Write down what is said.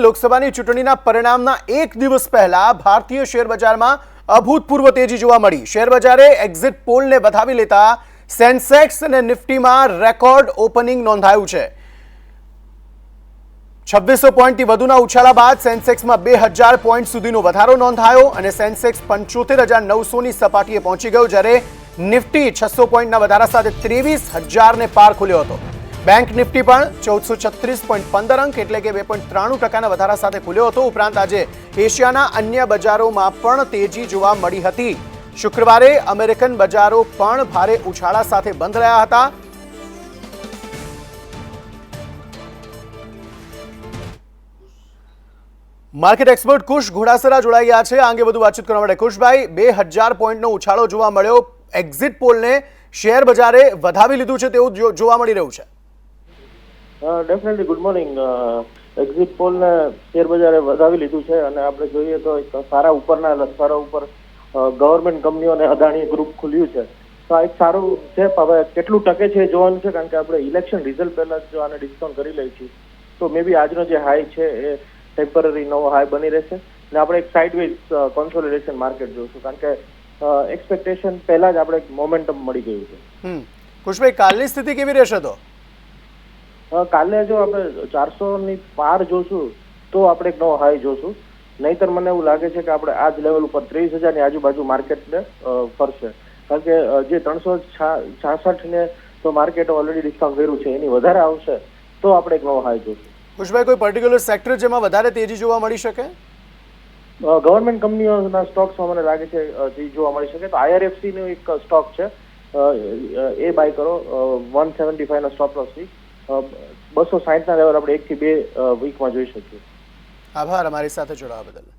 લોકસભાની ચૂંટણીના પરિણામના એક દિવસ પહેલા ભારતીય શેરબજારમાં અભૂતપૂર્વ તેજી જોવા મળી. શેરબજારે એક્ઝિટ પોલને વધાવી લેતા સેન્સેક્સ અને નિફ્ટીમાં રેકોર્ડ ઓપનિંગ નોંધાયું છે. છવ્વીસો પોઈન્ટથી વધુના ઉછાળા બાદ સેન્સેક્સમાં બે હજાર પોઈન્ટ સુધીનો વધારો નોંધાયો અને સેન્સેક્સ પંચોતેર હજાર નવસોની સપાટીએ પહોંચી ગયો, જ્યારે નિફ્ટી છસો પોઈન્ટના વધારા સાથે ત્રેવીસ હજારને પાર ખુલ્યો હતો. બેંક નિફ્ટી પણ ચૌદસો છત્રીસ પોઈન્ટ પંદર અંક એટલે કે બે પોઈન્ટ ત્રાણું ટકાના વધારા સાથે ખુલ્યો હતો. ઉપરાંત આજે એશિયાના અન્ય બજારોમાં પણ તેજી જોવા મળી હતી. શુક્રવારે અમેરિકન બજારો પણ ભારે ઉછાળા સાથે બંધ રહ્યા હતા. માર્કેટ એક્સપર્ટ કુશ ઘોડાસરા જોડાઈ ગયા છે. આ અંગે વધુ વાતચીત કરવા માટે કુશભાઈ, બે હજાર પોઈન્ટનો ઉછાળો જોવા મળ્યો. એક્ઝિટ પોલને શેર બજારે વધાવી લીધું છે તેવું જોવા મળી રહ્યું છે. ડેફિનેટલી ગુડ મોર્નિંગ એક્ઝિટ પોલને શેર બજારે વધાવી લીધું છે અને આપણે જોઈએ તો એક સારા ઉપરના લસકારો ઉપર ગવર્મેન્ટ કંપનીઓ અને અદાણી ગ્રુપ ખુલ્યું છે. તો આ એક સારું છે હવે કેટલું ટકે છે જોવાનું છે, કારણ કે આપણે ઇલેક્શન રિઝલ્ટ પહેલા જ આને ડિસ્કાઉન્ટ કરી લઈએ છીએ. તો મે બી આજનો જે હાઈ છે એ ટેમ્પરરી નવો હાઈ બની રહેશે. અને આપણે એક સાઇડવેઝ કોન્સોલિડેશન માર્કેટ જોઈશું કારણ કે એક્સપેક્ટેશન પહેલા જ આપણે એક મોમેન્ટમ મળી ગયું છે. કુશભાઈ, કાલની સ્થિતિ કેવી રહેશે તો? કાલે જો આપણે ચારસો ની પાર જોશું તો આપણે એક નવો હાઈ જોશું. નહીતર મને એવું લાગે છે કે આપણે આ જ લેવલ ઉપર ત્રીસ હજારની આજુબાજુ માર્કેટને ફરશે. કારણ કે જે ત્રણસો છાસઠ ને તો માર્કેટ ઓલરેડી ડિસ્કાઉન્ટ કર્યું છે એની વધારે આવશે તો આપણે એક નવો હાઈ જોશું. ખુશભાઈ કોઈ પર્ટિક્યુલર સેક્ટર જેમાં વધારે તેજી જોવા મળી શકે? ગવર્મેન્ટ કંપનીઓના સ્ટોક્સમાં મને લાગે છે જે જોવા મળી શકે. તો આઈઆરએફસીનો એક સ્ટોક છે એ બાય કરો વન સેવન્ટી ફાઈવના સ્ટોપ લોસથી. બસો સાહીઠ ના લેવલ આપણે એક થી બે વીકમાં જોઈ શકીએ. આભાર, અમારી સાથે જોડાવા બદલ.